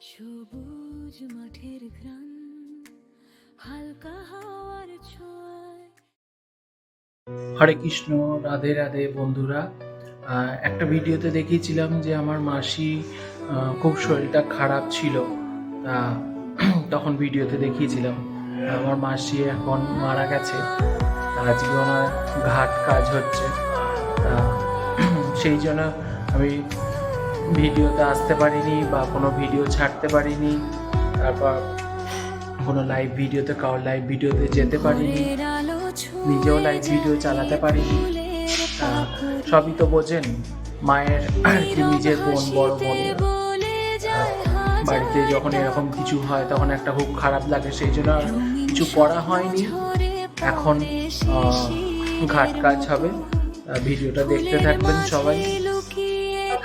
সবুজ মাঠের ঘ্রাণ, হালকা হাওয়ার ছোঁয়ায়। হরে কৃষ্ণ, রাধে রাধে বন্ধুরা। একটা ভিডিওতে দেখিয়েছিলাম যে আমার মাসি খুব শরীরটা খারাপ ছিল। তা তখন ভিডিওতে দেখিয়েছিলাম। আমার মাসি এখন মারা গেছে। আজকে ওনার ঘাট কাজ হচ্ছে। সেই জন্য আমি ভিডিওতে আসতে পারিনি বা কোনো ভিডিও ছাড়তে পারিনি। তারপর কোনো লাইভ ভিডিওতে, কারোর লাইভ ভিডিওতে যেতে পারিনি। নিজেও লাইভ ভিডিও চালাতে পারিনি। সবই তো বোঝেন, মায়ের আর কি নিজের বোন, বড় বোন। বাড়িতে যখন এরকম কিছু হয়, তখন একটা খুব খারাপ লাগে, সেই জন্য আর কিছু পড়া হয়নি। এখন ঘাট কাজ হবে। ভিডিওটা দেখতে থাকবেন সবাই।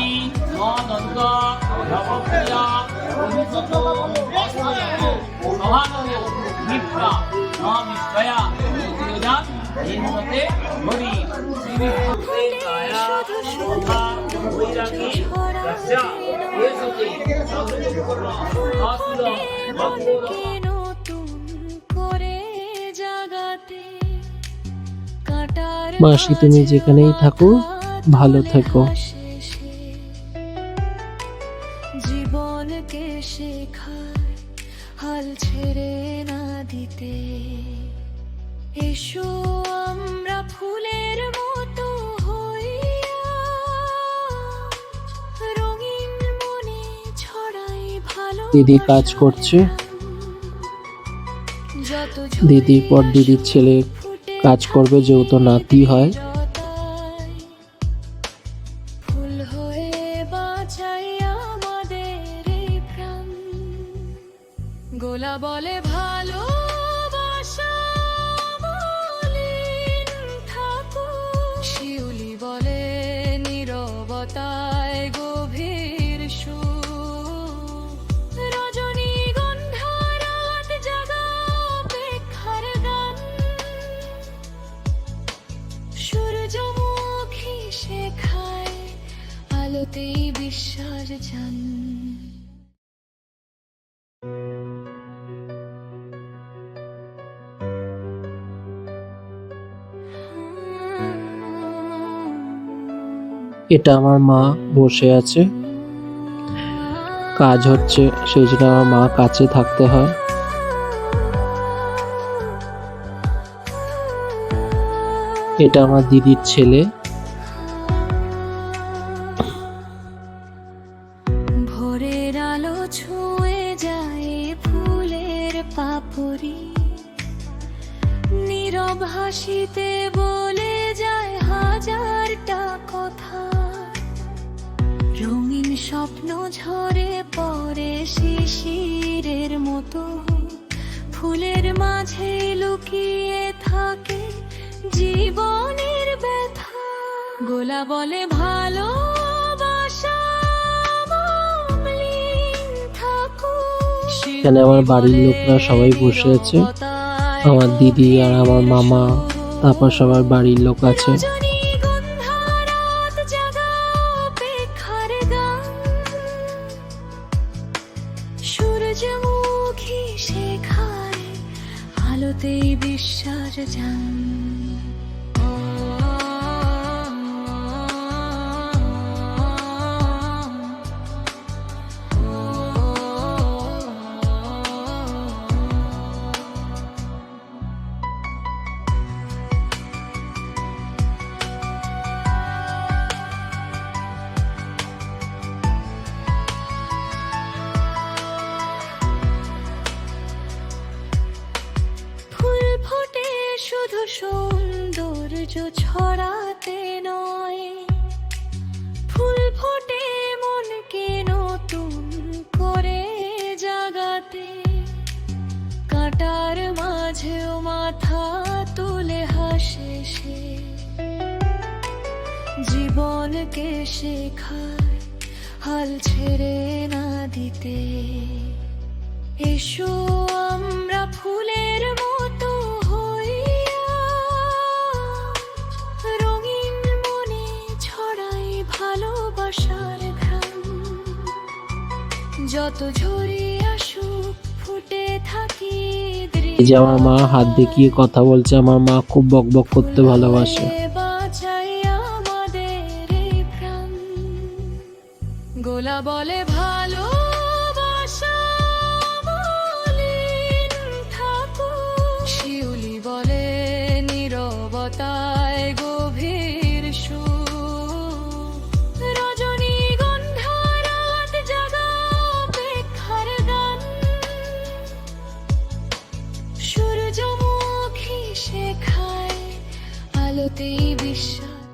이 너넌과 여보야 음소도 너하노 미프라 너 미프야 이거다 인노테 머리 지미 মাসি তুমি যেখানেই থাকো ভালো থেকো। জীবনকে শেখায় হাল ছেড়ে না দিতে। এসো দিদি কাজ করছে। দিদির পর দিদির ছেলে কাজ করবে, যেহেতু নাতি হয়। গোলা বলে ভালোবাসা এটা আমার মা বসে আছে। কাজ হচ্ছে, সেই জন্য আমার মা কাছে থাকতে হয়। এটা আমার দিদির ছেলে। ছুঁয়ে যায় ফুলের পাপড়ি। নীরব বলে যায় হাজারটা কথা। রঙিন স্বপ্ন ঝরে পড়ে শিশিরের মতো। ফুলের মাঝে লুকিয়ে থাকে জীবনের ব্যথা। গোলা বলে ভালোবাসা এখানে আমার বাড়ির লোকরা সবাই বসে আছে আমার দিদি আর আমার মামা, তারপর সবার বাড়ির লোক আছে। সূর্যমুখী শেখায়, আলোতেই বিশ্বাস জান ছড়াতে নয়। ফুল ফোটে মনকে নতুন করে জাগাতে। কাটার মাঝেও মাথা তুলে হাসে সে। জীবনকে শেখায় হাল ছেড়ে না দিতে। এসো আমরা ফুলের মতো যত ফুটে থাকি এই যে আমার মা হাত দেখিয়ে কথা বলছে আমার মা খুব বক বক করতে ভালোবাসে। গোলা বলে ভালো শিউলি বলে নিরবতায় শেখায় আলোতেই বিশ্বাস।